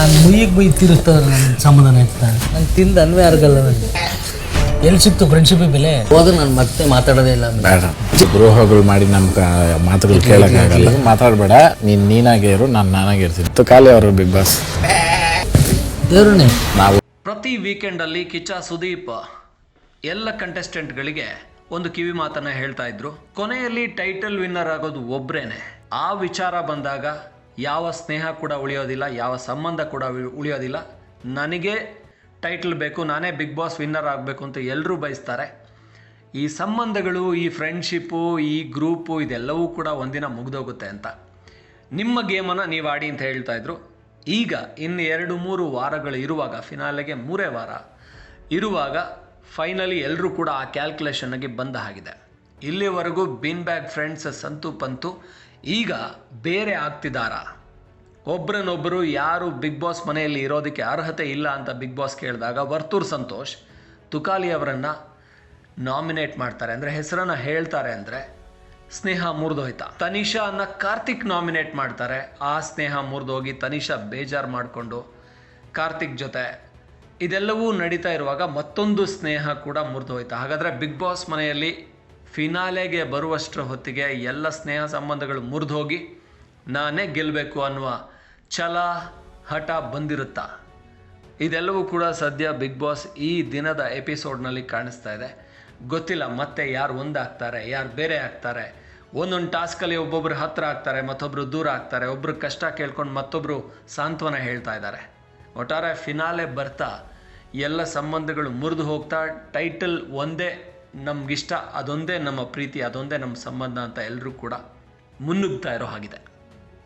ನಾನು ಮುಯ್ಯಿಗೆ ಬೈ ತಿರುಗ್ತದೆ ನನ್ನ ಸಮಾಧಾನ ಆಯ್ತಾ ನಂಗೆ ತಿಂದ ಅನ್ವೇ ಆಗಲ್ಲ ನನಗೆ ಎಲ್ಲಿ ಸಿಕ್ತು ಫ್ರೆಂಡ್ಶಿಪ್ ಬೆಲೆ? ಹೋದ್ರೆ ನಾನು ಮತ್ತೆ ಮಾತಾಡೋದೇ ಇಲ್ಲ ಬೇಡ. ದ್ರೋಹಗಳು ಮಾಡಿ ನಮ್ಮ ಕ- ಮಾತುಗಳು ಕೇಳೋಕ್ಕಾಗಲ್ಲ. ಮಾತಾಡಬೇಡ. ನೀನು ನೀನಾಗೆ ಇರು ನಾನು ನಾನಾಗೆ ಇರ್ತೀನಿ. ತುಕಾಲಿ ಅವರು ಬಿಗ್ ಬಾಸ್. ದೇವ್ರನೇ ನಾವು ಪ್ರತಿ ವೀಕೆಂಡಲ್ಲಿ ಕಿಚ್ಚ ಸುದೀಪ್ ಎಲ್ಲ ಕಂಟೆಸ್ಟೆಂಟ್ಗಳಿಗೆ ಒಂದು ಕಿವಿ ಮಾತನ್ನ ಹೇಳ್ತಾ ಇದ್ರು. ಕೊನೆಯಲ್ಲಿ ಟೈಟಲ್ ವಿನ್ನರ್ ಆಗೋದು ಒಬ್ರೇನೆ. ಆ ವಿಚಾರ ಬಂದಾಗ ಯಾವ ಸ್ನೇಹ ಕೂಡ ಉಳಿಯೋದಿಲ್ಲ, ಯಾವ ಸಂಬಂಧ ಕೂಡ ಉಳಿಯೋದಿಲ್ಲ. ನನಗೆ ಟೈಟ್ಲ್ ಬೇಕು, ನಾನೇ ಬಿಗ್ ಬಾಸ್ ವಿನ್ನರ್ ಆಗಬೇಕು ಅಂತ ಎಲ್ಲರೂ ಬಯಸ್ತಾರೆ. ಈ ಸಂಬಂಧಗಳು, ಈ ಫ್ರೆಂಡ್ಶಿಪ್ಪು ಈ ಗ್ರೂಪು ಇದೆಲ್ಲವೂ ಕೂಡ ಒಂದಿನ ಮುಗಿದೋಗುತ್ತೆ ಅಂತ. ನಿಮ್ಮ ಗೇಮನ್ನು ನೀವು ಆಡಿ ಅಂತ ಹೇಳ್ತಾ ಇದ್ರು. ಈಗ ಇನ್ನು ಎರಡು, ಮೂರು ವಾರಗಳು ಇರುವಾಗ ಫಿನಾಲೆಗೆ ಮೂರೇ ವಾರ ಇರುವಾಗ ಫೈನಲಿ ಎಲ್ಲರೂ ಕೂಡ ಆ ಕ್ಯಾಲ್ಕುಲೇಷನ್ಗೆ ಬಂದ ಹಾಗಿದೆ. ಇಲ್ಲಿವರೆಗೂ bean bag friends Santu Pantu ಈಗ ಬೇರೆ ಆಗ್ತಿದ್ದಾರಾ ಒಬ್ರನ್ನೊಬ್ಬರು ಯಾರು ಬಿಗ್ ಬಾಸ್ ಮನೆಯಲ್ಲಿ ಇರೋದಕ್ಕೆ ಅರ್ಹತೆ ಇಲ್ಲ ಅಂತ ಬಿಗ್ ಬಾಸ್ ಕೇಳಿದಾಗ ವರ್ತೂರ್ ಸಂತೋಷ್ ತುಕಾಲಿ ಅವರನ್ನು ನಾಮಿನೇಟ್ ಮಾಡ್ತಾರೆ. ಅಂದರೆ ಹೆಸರನ್ನು ಹೇಳ್ತಾರೆ ಅಂದರೆ ಸ್ನೇಹ ಮುರಿದೋಯ್ತಾ. ತನಿಷಾ ಅನ್ನ ಕಾರ್ತಿಕ್ ನಾಮಿನೇಟ್ ಮಾಡ್ತಾರೆ. ಆ ಸ್ನೇಹ ಮುರಿದೋಗಿ ತನಿಷಾ ಬೇಜಾರು ಮಾಡಿಕೊಂಡು ಕಾರ್ತಿಕ್ ಜೊತೆ ಇದೆಲ್ಲವೂ ನಡೀತಾ ಇರುವಾಗ ಮತ್ತೊಂದು ಸ್ನೇಹ ಕೂಡ ಮುರಿದೋಯ್ತಾ. ಹಾಗಾದರೆ ಬಿಗ್ ಬಾಸ್ ಮನೆಯಲ್ಲಿ ಫಿನಾಲೆಗೆ ಬರುವಷ್ಟರ ಹೊತ್ತಿಗೆ ಎಲ್ಲ ಸ್ನೇಹ ಸಂಬಂಧಗಳು ಮುರಿದೋಗಿ ನಾನೇ ಗೆಲ್ಲಬೇಕು ಅನ್ನುವ ಛಲ, ಹಠ ಬಂದಿರುತ್ತಾ? ಇದೆಲ್ಲವೂ ಕೂಡ ಸದ್ಯ ಬಿಗ್ ಬಾಸ್ ಈ ದಿನದ ಎಪಿಸೋಡ್ನಲ್ಲಿ ಕಾಣಿಸ್ತಾ ಇದೆ. ಗೊತ್ತಿಲ್ಲ ಮತ್ತೆ ಯಾರು ಒಂದಾಗ್ತಾರೆ, ಯಾರು ಬೇರೆ ಆಗ್ತಾರೆ. ಒಂದೊಂದು ಟಾಸ್ಕಲ್ಲಿ ಒಬ್ಬೊಬ್ಬರು ಹತ್ತಿರ ಆಗ್ತಾರೆ ಮತ್ತೊಬ್ಬರು ದೂರ ಆಗ್ತಾರೆ. ಒಬ್ಬರು ಕಷ್ಟ ಕೇಳ್ಕೊಂಡು ಮತ್ತೊಬ್ಬರು ಸಾಂತ್ವನ ಹೇಳ್ತಾ ಇದ್ದಾರೆ. ಒಟ್ಟಾರೆ ಫಿನಾಲೆ ಬರ್ತಾ ಎಲ್ಲ ಸಂಬಂಧಗಳು ಮುರಿದು ಹೋಗ್ತಾ, ಟೈಟಲ್ ಒಂದೇ ನಮಗಿಷ್ಟ ಅದೊಂದೇ ನಮ್ಮ ಪ್ರೀತಿ ಅದೊಂದೇ ನಮ್ಮ ಸಂಬಂಧ ಅಂತ ಎಲ್ಲರೂ ಕೂಡ ಮುನ್ನುಗ್ತಾ ಇರೋ ಹಾಗಿದೆ.